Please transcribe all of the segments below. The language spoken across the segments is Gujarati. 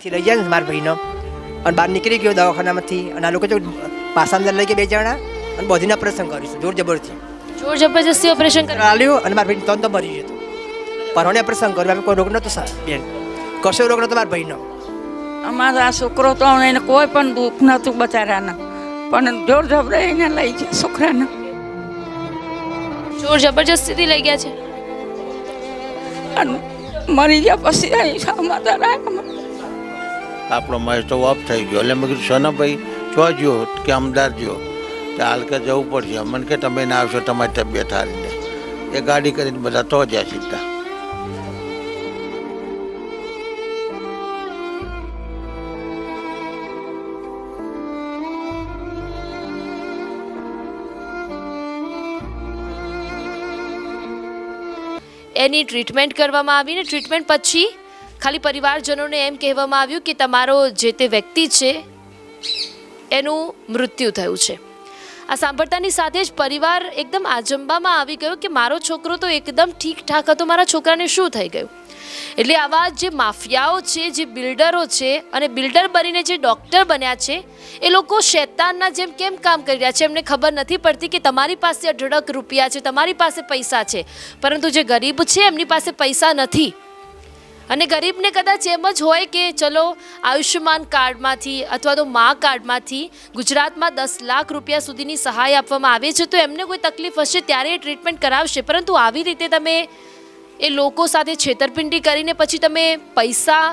થી લઈ જાય ને મારા ભાઈનો. અને બહાર નીકળી ગયો દવાખાનામાંથી. અને આ લોકો જો પાસા અંદર લઈ ગયા બે જણા. અને બોધીના ઓપરેશન કરીશું જોર જબરથી જોર જબરજસ્તી ઓપરેશન કરાવ્યું અને મારા ભાઈ તન તો મરી જતું પરવાને ઓપરેશન કર્યું આપણે કોઈ રોગ નહોતો સર બેન. કશો રોગ નહોતો મારા ભાઈનો. અમારા આ છોકરો તો એને કોઈ પણ દુઃખ નહોતું બચારાના. પણ જોર જબરે એને લઈ જાય છોકરાને. જોર જબરજસ્તીથી લઈ ગયા છે? અને મરી ગયા પછી અહીં સમાધાન આવ્યા આપણો મેચ તો ઓફ થઈ ગયો. એટલે મેં કીધું સોનાભાઈ જો જ્યો કે અમદાવાદ જ્યો તો હાલ કે જવું પડશે. મને કે, તમે ના આવશો, તમારી તબિયત હારી ને એ ગાડી કરીને બધા તો જ્યાં સીધા. એની ટ્રીટમેન્ટ કરવામાં આવી ને ટ્રીટમેન્ટ પછી? ખાલી પરિવારજનોને એમ કહેવામાં આવ્યું કે તમારો જે તે વ્યક્તિ છે, એનું મૃત્યુ થયું છે. આ સાંભળતાની સાથે જ પરિવાર એકદમ આજંબામાં આવી ગયો કે મારો છોકરો તો એકદમ ઠીક ઠાક હતો, મારા છોકરાને શું થઈ ગયું? એટલે આવા જે માફિયાઓ છે, જે બિલ્ડરો છે અને બિલ્ડર બનીને જે ડૉક્ટર બન્યા છે, એ લોકો શેતાનના જેમ કેમ કામ કરી રહ્યા છે? એમને ખબર નથી પડતી કે તમારી પાસે અઢળક રૂપિયા છે, તમારી પાસે પૈસા છે. પરંતુ જે ગરીબ છે, એમની પાસે પૈસા નથી. અને ગરીબને કદાચ એમ જ હોય કે ચલો, આયુષ્યમાન કાર્ડમાંથી અથવા તો મા કાર્ડમાંથી ગુજરાતમાં દસ લાખ રૂપિયા સુધીની સહાય આપવામાં આવે છે, તો એમને કોઈ તકલીફ હશે ત્યારે એ ટ્રીટમેન્ટ કરાવશે. પરંતુ આવી રીતે તમે એ લોકો સાથે છેતરપિંડી કરીને પછી તમે પૈસા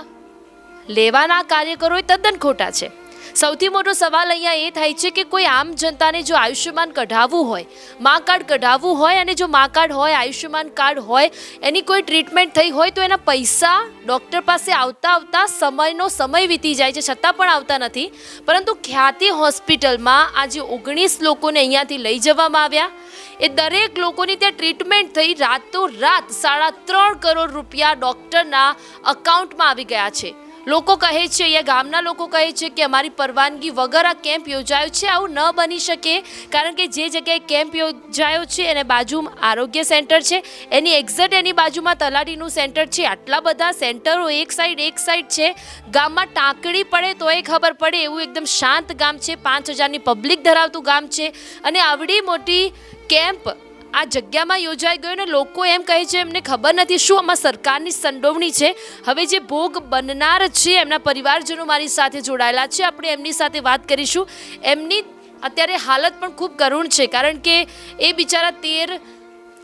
લેવાના કાર્ય કરો એ તદ્દન ખોટા છે. સૌથી મોટો સવાલ અહીંયા એ થાય છે કે કોઈ આમ જનતાને જો આયુષ્યમાન કઢાવવું હોય, મા કાર્ડ કઢાવવું હોય અને જો મા કાર્ડ હોય, આયુષ્યમાન કાર્ડ હોય, એની કોઈ ટ્રીટમેન્ટ થઈ હોય તો એના પૈસા ડૉક્ટર પાસે આવતા આવતા સમયનો સમય વીતી જાય છે, છતાં પણ આવતા નથી. પરંતુ ખ્યાતિ હોસ્પિટલમાં આજે ઓગણીસ લોકોને અહીંયાથી લઈ જવામાં આવ્યા. એ દરેક લોકોની ત્યાં ટ્રીટમેન્ટ થઈ રાતો રાત સાડા ત્રણ કરોડ રૂપિયા ડૉક્ટરના અકાઉન્ટમાં આવી ગયા છે. લોકો કહે છે, અહીંયા ગામના લોકો કહે છે કે અમારી પરવાનગી વગર આ કેમ્પ યોજાયો છે, આવું ન બની શકે, કારણ કે જે જગ્યાએ કેમ્પ યોજાયો છે, એને બાજુમાં આરોગ્ય સેન્ટર છે, એની એક્ઝેક્ટ એની બાજુમાં તલાટીનું સેન્ટર છે, આટલા બધા સેન્ટરો એક સાઈડ એક સાઈડ છે, ગામમાં ટાંકડી પડે તો એ ખબર પડે, એવું એકદમ શાંત ગામ છે, પાંચ હજારની પબ્લિક ધરાવતું ગામ છે, અને આવડી મોટી કેમ્પ આ જગ્યામાં યોજાઈ ગયો ને લોકો એમ કહે છે એમને ખબર નથી શું આમાં સરકારની સંડોવણી છે? હવે જે ભોગ બનનાર છે એમના પરિવારજનો મારી સાથે જોડાયેલા છે આપણે એમની સાથે વાત કરીશું. એમની અત્યારે હાલત પણ ખૂબ કરુણ છે કારણ કે એ બિચારા તેર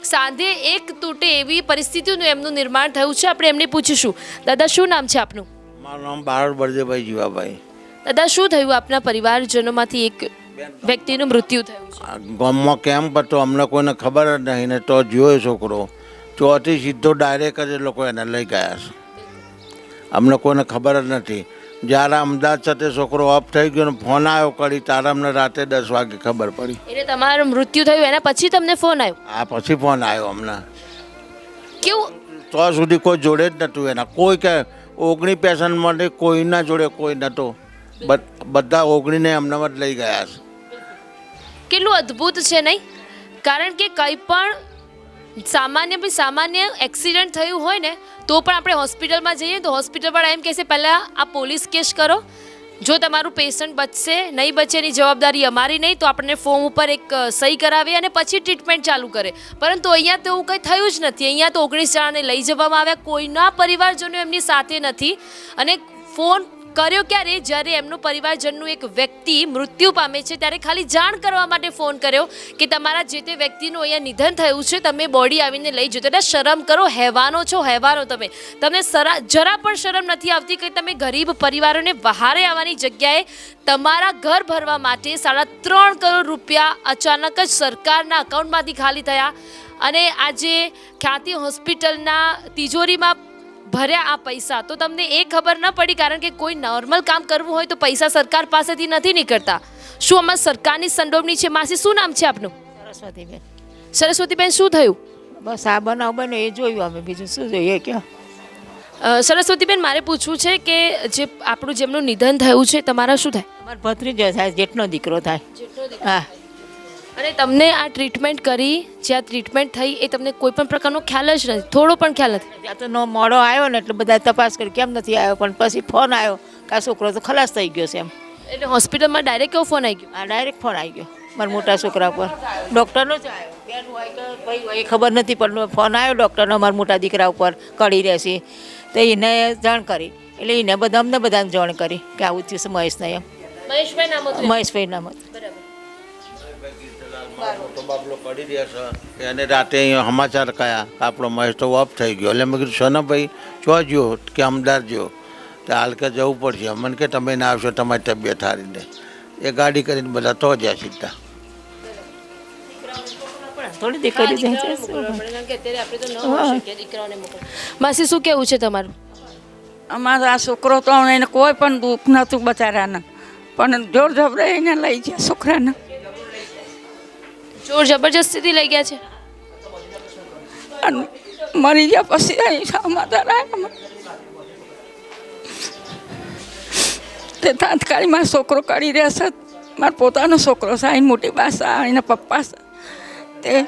સાંધે એક તૂટે એવી પરિસ્થિતિનું એમનું નિર્માણ થયું છે. આપણે એમને પૂછીશું. દાદા શું નામ છે આપનું? મારું નામ બારડ બળદેવભાઈ જીવાભાઈ. દાદા શું થયું આપના પરિવારજનોમાંથી એક વ્યક્તિનું મૃત્યુ થયું છે. ગામમાં કેમ હતો અમને કોઈને ખબર જ નહીં ને તો જોયો છોકરો. ચોથી સીધો ડાયરેક્ટ જ એ લોકો એને લઈ ગયા છે. અમને કોઈને ખબર જ નથી. જ્યારે અમદાવાદ સાથે છોકરો ઓફ થઈ ગયો ને ફોન આવ્યો કરી ત્યારે અમને રાતે દસ વાગે ખબર પડી. એટલે તમારું મૃત્યુ થયું એના પછી તમને ફોન આવ્યો? આ પછી ફોન આવ્યો અમને. કેવું? તો સુધી કોઈ જોડે જ નહોતું એના. કોઈ કે ઓગણી પેશન્ટ માટે કોઈના જોડે કોઈ નહોતો બધ- ઓગણીને અમદાવાદ જ લઈ ગયા છે. કેટલું અદ્ભુત છે નહીં? કારણ કે કંઈ પણ સામાન્ય બી સામાન્ય એક્સિડન્ટ થયું હોય ને, તો પણ આપણે હોસ્પિટલમાં જઈએ તો હોસ્પિટલવાળા એમ કહેશે, પહેલાં આ પોલીસ કેસ કરો. જો તમારું પેશન્ટ બચશે, નહીં બચે એની જવાબદારી અમારી નહીં, તો આપણને ફોર્મ ઉપર એક સહી કરાવી અને પછી ટ્રીટમેન્ટ ચાલુ કરે. પરંતુ અહીંયા તો એવું કંઈ થયું જ નથી. અહીંયા તો ઓગણીસ જણાને લઈ જવામાં આવ્યા. કોઈના પરિવારજનો એમની સાથે નથી. અને ફોન કર્યો ક્યારે? જ્યારે એમનું પરિવારજનનું એક વ્યક્તિ મૃત્યુ પામે છે, ત્યારે ખાલી જાણ કરવા માટે ફોન કર્યો કે તમારા જે તે વ્યક્તિનું અહીંયા નિધન થયું છે, તમે બોડી આવીને લઈ જતો એટલે શરમ કરો, હેવાનો છો, હેવાનો તમે. તમને સરા, જરા પણ શરમ નથી આવતી કે તમે ગરીબ પરિવારોને બહારે આવવાની જગ્યાએ તમારા ઘર ભરવા માટે સાડા ત્રણ કરોડ રૂપિયા અચાનક જ સરકારના અકાઉન્ટમાંથી ખાલી થયા. અને આજે ખ્યાતિ હોસ્પિટલના તિજોરીમાં ભર્યા આ પૈસા. તો તમને એ ખબર ન પડી કારણ કે કોઈ નોર્મલ કામ કરવું હોય તો પૈસા સરકાર પાસેથી નથી નીકળતા. શું આમાં સરકારની સંડોવણી છે? માસી શું નામ છે આપનું? સરસ્વતીબેન. સરસ્વતીબેન શું થયું? બસ આ બનાવ બને એ જોયું અમે બીજું શું જોઈએ કયો. સરસ્વતીબેન મારે પૂછવું છે કે જે આપણું જેમનું નિધન થયું છે તમારા શું થાય? અમારો ભત્રીજો થાય જેઠનો દીકરો થાય. હા. અને તમને આ ટ્રીટમેન્ટ કરી જે આ ટ્રીટમેન્ટ થઈ એ તમને કોઈ પણ પ્રકારનો ખ્યાલ જ નથી થોડો પણ ખ્યાલ નથી. આ તો નો મોડો આવ્યો ને એટલે બધા તપાસ કરી કેમ નથી આવ્યો પણ પછી ફોન આવ્યો કે આ છોકરો તો ખલાસ થઈ ગયો છે એમ. એટલે હોસ્પિટલમાં ડાયરેક્ટ કેવો ફોન આવી ગયો? આ ડાયરેક્ટ ફોન આવી ગયો મારા મોટા છોકરા પર. ડૉક્ટરનો જ આવ્યો. બેન હોય કે ભાઈ હોય એ ખબર નથી પણ ફોન આવ્યો ડૉક્ટરનો મારા મોટા દીકરા ઉપર કડી રહેશે તો એને જાણ કરી એટલે એને બધા અમને બધાને જાણ કરી કે આવું થયું છે મહેશને એમ. મહેશભાઈ નામ મહેશભાઈ નામ બરાબર. બાબલો પડી રહ્યા છે. એને રાતે અહીંયા સમાચાર કયા આપણો મહેશ તો ઓફ થઈ ગયો. એટલે મેં કીધું સોનાભાઈ ચો જો કે અમદાવાદ જો તો હાલ કે જવું પડશે. મને કે તમે ના આવશો તમારી તબિયત સારી ને એ ગાડી કરીને બધા તો જ્યાં સીધા. થોડી દીકરી માસી શું કેવું છે તમારું? અમારો આ છોકરો તો એને કોઈ પણ દુઃખ નહોતું બચારાને. પણ જોર જબરે એને લઈ ગયા છોકરાને. જોર જબરજસ્તીથી લઈ ગયા છે. મરી ગયા પછી અહીં સમાધાન તે તાત્કાલિક મારો છોકરો કરી રહેશે. મારો પોતાનો છોકરો છે અહીં મોટી બાસા એના પપ્પા છે.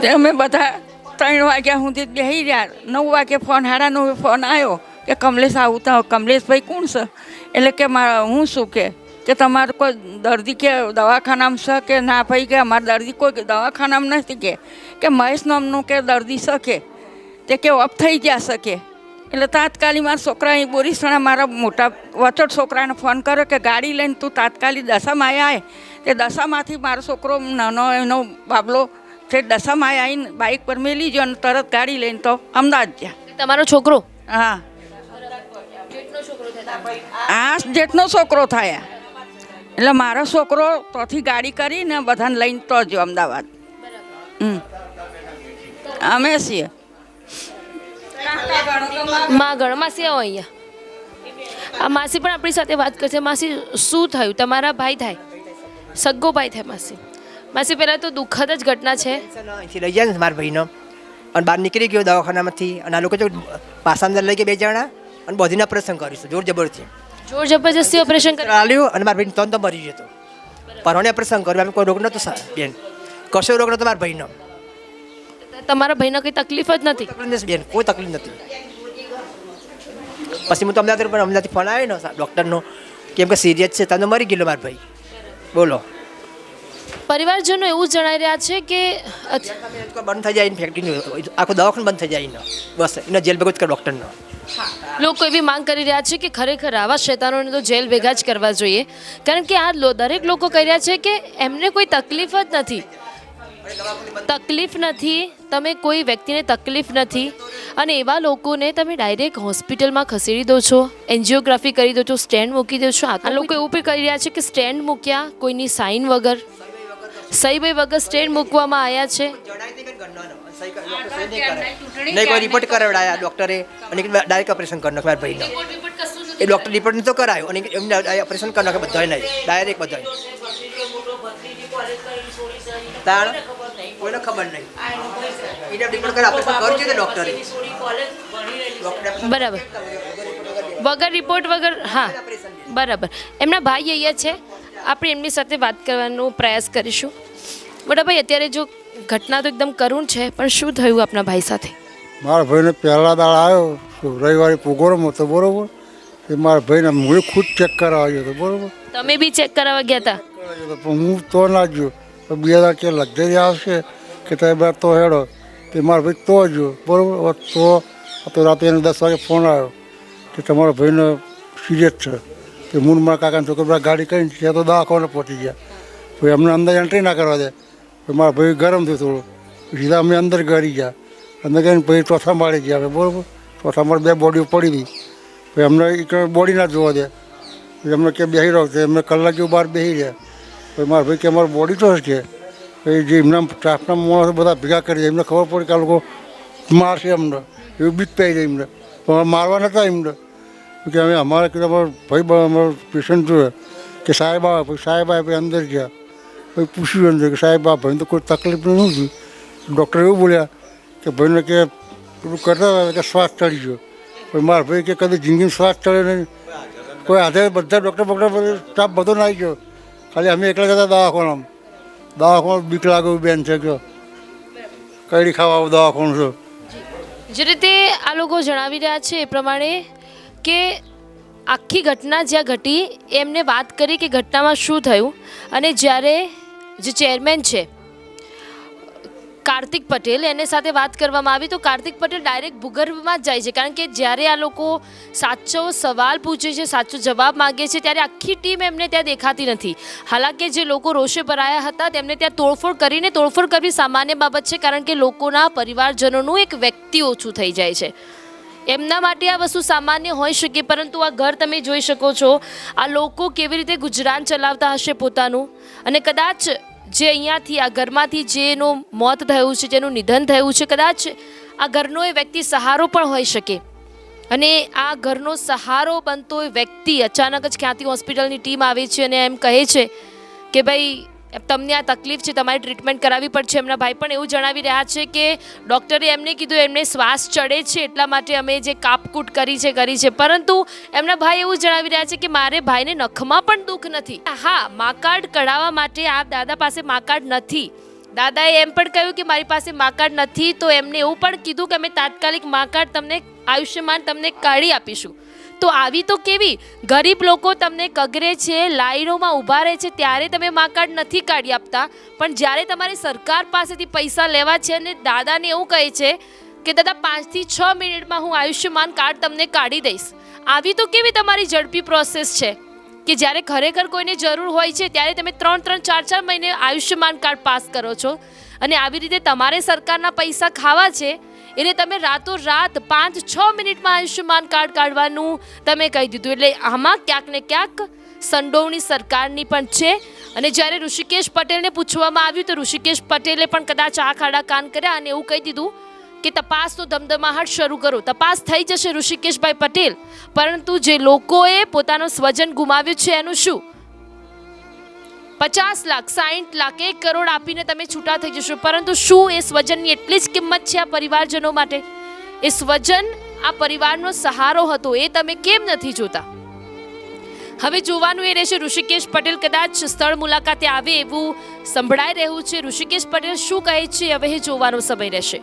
તે અમે બધા ત્રણ વાગ્યા સુધી બેસી રહ્યા. નવ વાગે ફોન હાડા નવે ફોન આવ્યો. કે કમલેશ આવું તો કમલેશભાઈ કોણ છે? એટલે કે મારા હું શું કે? કે તમારું કોઈ દર્દી કે દવાખાનામાં છે કે ના ભાઈ કે અમારા દર્દી કોઈ દવાખાનામાં નથી કે? કે મહેશ નામનું કે દર્દી શકે તે કે ઓફ થઈ ગયા શકે એટલે તાત્કાલિક મારા છોકરા અહીં બોરીસણા મારા મોટા વચોટ છોકરાને ફોન કર્યો કે ગાડી લઈને તું તાત્કાલિક દશામાં આવે તે દશામાંથી મારો છોકરો નાનો એનો બાબલો તે દશામાં આવીને બાઇક પર મેલી ગયો અને તરત ગાડી લઈને તો અમદાવાદ ગયા. તમારો છોકરો? હા. આ જેટનો છોકરો થયા. એટલે મારો છોકરો તોથી ગાડી કરીને બધાને લઈને તો જો અમદાવાદ. અમે છીએ. માં ઘરમાં છીએ આવો અહીંયા. આ માસી પણ આપણી સાથે વાત કરશે. માસી શું થયું? તમારા ભાઈ થાય. સગ્ગો ભાઈ થાય માસી. માસી પહેલાં તો દુઃખદ જ ઘટના છે. અહીંથી લઈ જાય ને મારા ભાઈનો. અને બહાર નીકળી ગયો દવાખાનામાંથી. અને આ લોકો જો પાસા અંદર લઈ ગયા બે જણા. અને બોધીના પ્રસંગ કરીશું. જોર જબરથી જોર જબરજસ્તી ઓપરેશન કરાવ્યું અને મારા ભાઈ તન તો મરી જતો. પરવાને પ્રસંગ કર્યું. એમ કોઈ રોગ નહોતો સર બેન. કશો રોગ નહોતો મારા ભાઈનો. તમારા ભાઈને કંઈ તકલીફ જ નથી? બેન. કોઈ તકલીફ નથી. પછી હું તો અમદાવાદ પણ અમદાવાદથી ફોન આવ્યો ને ડૉક્ટરનો. કેમ કે સિરિયસ છે તમે મરી ગયેલો મારા ભાઈ. બોલો. પરિવારજનો એવું જણાવી રહ્યા છે કે બંધ થઈ જાય ફેક્ટરીનું આખું દવાખાનું બંધ થઈ જાય બસ એનો જેલ ભેગો જ કરે ડૉક્ટરનો. લોકો એવી માંગ કરી રહ્યા છે કે ખરેખર આવા શેતાનોને તો જેલ ભેગા જ કરવા જોઈએ. કારણ કે આ લો- દરેક લોકો કહી રહ્યા છે કે એમને કોઈ તકલીફ જ નથી. તકલીફ નથી તમે કોઈ વ્યક્તિને તકલીફ નથી. અને એવા લોકોને તમે ડાયરેક્ટ હોસ્પિટલમાં ખસેડી દો છો એન્જિયોગ્રાફી કરી દો છો સ્ટેન્ડ મૂકી દો છો. આ લોકો એવું પણ કરી રહ્યા છે કે સ્ટેન્ડ મૂક્યા કોઈની સાઇન વગર સહી ભાઈ વગર સ્ટેન્ડ મૂકવામાં આવ્યા છે. નહીં કોઈ રિપોર્ટ કરાવડાયા ડૉક્ટરે અને ડાયરેક્ટ ઓપરેશન કરી નાખ્યું ભાઈનો એ ડૉક્ટર રિપોર્ટ તો કરાયો અને એમને ઓપરેશન કરી નાખ્યું બધાય નહીં ડાયરેક્ટ બધાય. તાણ? કોઈને ખબર નહીં. એને રિપોર્ટ કરે ઓપરેશન કરવું છે ડૉક્ટરે બરાબર. વગર રિપોર્ટ વગર હા બરાબર. એમના ભાઈ અહીંયા છે. આપણે એમની સાથે વાત કરવાનો પ્રયાસ કરીશું. મોટા ભાઈ અત્યારે જો ઘટના તો એકદમ કરુણ છે પણ શું થયું આપના ભાઈ સાથે? મારા ભાઈને પહેલા દાળ આવ્યો રવિવારે પ્રોગ્રામ હતો બરોબર? એ મારા ભાઈને હું ખુદ ચેક કરાવવા ગયો હતો બરોબર? તમે બી ચેક કરાવવા ગયા હતા? પણ હું તો ના ગયો. બે હજાર કે લગ્જરી આવશે કે તમે બે તો હેડો. તે મારા ભાઈ તો જો બરોબર? તો તો રાતે એને દસ વાગે ફોન આવ્યો કે તમારા ભાઈને સિરિયસ છે. કે મારા કાકાના છોકરા ગાડી કરીને ત્યાં તો દવાખાને પહોંચી ગયા. પછી અમને અંદર એન્ટ્રી ના કરવા દે. મારા ભાઈ ગરમ થયું થોડું. સીધા અમે અંદર ગરી ગયા. અંદર ગઈને પછી ચોથા માળે ગયા. બરાબર? ચોથા માળે બે બોડીઓ પડી હતી પછી અમને એક બોડી ના જોવા દે. પછી અમને કે બેસી રહ્યો છે એમને કલાક જેવું બહાર બેસી રહ્યા. પછી મારા ભાઈ કે અમારું બોડી તો છે પછી જે એમના સ્ટાફના માણસો બધા ભેગા કરી એમને ખબર પડી કે આ લોકો મારશે અમને. એવું બીક પાઈ જાય એમને. પણ મારવા નતા એમને. કે અમે અમારે કીધું અમારો ભાઈ અમારો પેશન્ટ કે સાહેબ આવે પછી સાહેબ આવે પછી અંદર ગયા. પછી પૂછ્યું અંદર કે સાહેબ, આ ભાઈને તો કોઈ તકલીફ નથી ડૉક્ટર એવું બોલ્યા કે ભાઈને કે પેલું કરતા હતા કે શ્વાસ ચડી ગયો. પછી મારા ભાઈ કે કદી જિંદગીમાં શ્વાસ ચડે નહીં. કોઈ હાથે બધા ડૉક્ટર બોક્ટર સ્ટાફ બધો નાખી ગયો. ખાલી અમે એકલા જતા દવાખાનામાં. દવાખાનું બીક લાગે બેન છે કે કઈ ખાવા આવું દવાખાનું છે. જે રીતે આ લોકો જણાવી રહ્યા છે એ પ્રમાણે કે આખી ઘટના જ્યાં ઘટી, એમને વાત કરી કે ઘટનામાં શું થયું અને જ્યારે જે ચેરમેન છે, કાર્તિક પટેલ, એને સાથે વાત કરવામાં આવી તો કાર્તિક પટેલ ડાયરેક્ટ ભૂગર્ભમાં જ જાય છે. કારણ કે જ્યારે આ લોકો સાચો સવાલ પૂછે છે, સાચો જવાબ માગે છે, ત્યારે આખી ટીમ એમને ત્યાં દેખાતી નથી. હાલાકી જે લોકો રોષે ભરાયા હતા, તેમને ત્યાં તોડફોડ કરીને તોડફોડ કરવી સામાન્ય બાબત છે, કારણ કે લોકોના પરિવારજનોનું એક વ્યક્તિ ઓછું થઈ જાય છે. એમના માટે આ વસ્તુ સામાન્ય હોઈ શકે, પરંતુ આ ઘર તમે જોઈ શકો છો, આ લોકો કેવી રીતે ગુજરાન ચલાવતા હશે પોતાનું? અને કદાચ જે અહીંયાથી આ ઘરમાંથી જેનું મોત થયું છે, જેનું નિધન થયું છે, કદાચ આ ઘરનો એ વ્યક્તિ સહારો પણ હોઈ શકે. અને આ ઘરનો સહારો બનતો એ વ્યક્તિ અચાનક જ ક્યાંથી હોસ્પિટલની ટીમ આવે છે અને એમ કહે છે કે ભાઈ તમને આ તકલીફ છે, તમારે ટ્રીટમેન્ટ કરાવવી પડશે. એમના ભાઈ પણ એવું જણાવી રહ્યા છે કે ડૉક્ટરે એમને કીધું, એમને શ્વાસ ચડે છે, એટલા માટે અમે જે કાપકૂટ કરી છે કરી છે. પરંતુ એમના ભાઈ એવું જણાવી રહ્યા છે કે મારે ભાઈને નખમાં પણ દુઃખ નથી. હા મા કાર્ડ કઢાવવા માટે આ દાદા પાસે મા કાર્ડ નથી. દાદાએ એમ પણ કહ્યું કે મારી પાસે મા કાર્ડ નથી, તો એમને એવું પણ કીધું કે અમે તાત્કાલિક મા કાર્ડ તમને આયુષ્યમાન તમને કાઢી આપીશું. તો આવી તો કેવી? ગરીબ લોકો તમને કગરે છે, લાઈનોમાં ઊભા રહે છે, ત્યારે તમે મા કાર્ડ નથી કાઢી આપતા. પણ જ્યારે તમારે સરકાર પાસેથી પૈસા લેવા છે અને દાદાને એવું કહે છે કે, દાદા, પાંચથી છ મિનિટમાં હું આયુષ્યમાન કાર્ડ તમને કાઢી દઈશ. આવી તો કેવી તમારી ઝડપી પ્રોસેસ છે? કે જ્યારે ખરેખર કોઈને જરૂર હોય છે, ત્યારે તમે ત્રણ ત્રણ, ચાર ચાર મહિને આયુષ્યમાન કાર્ડ પાસ કરો છો. અને આવી રીતે તમારે સરકારના પૈસા ખાવા છે એટલે તમે રાતો રાત પાંચ, છ મિનિટમાં આયુષ્યમાન કાર્ડ કાઢવાનું તમે કહી દીધું. એટલે આમાં ક્યાંક ને ક્યાંક સંડોવણી સરકારની પણ છે. અને જ્યારે ઋષિકેશ પટેલને પૂછવામાં આવ્યું તો ઋષિકેશ પટેલે પણ કદાચ આ ખાડા કાન કર્યા અને એવું કહી દીધું કે તપાસનો ધમધમાહટ શરૂ કરો. તપાસ થઈ જશે ઋષિકેશભાઈ પટેલ. પરંતુ જે લોકોએ પોતાનો સ્વજન ગુમાવ્યું છે એનું શું? પચાસ લાખ સાઠ લાખ, એક કરોડ આપીને તમે છૂટા થઈ જશો. પરંતુ શું એ સ્વજનની એટલી જ કિંમત છે આ પરિવારજનો માટે? એ સ્વજન આ પરિવારનો સહારો હતો, એ તમે કેમ નથી જોતા? હવે જોવાનું એ રહેશે, ઋષિકેશ પટેલ કદાચ સ્થળ મુલાકાતે આવે એવું સંભળાઈ રહ્યું છે. ઋષિકેશ પટેલ શું કહે છે? હવે એ જોવાનો સમય રહેશે.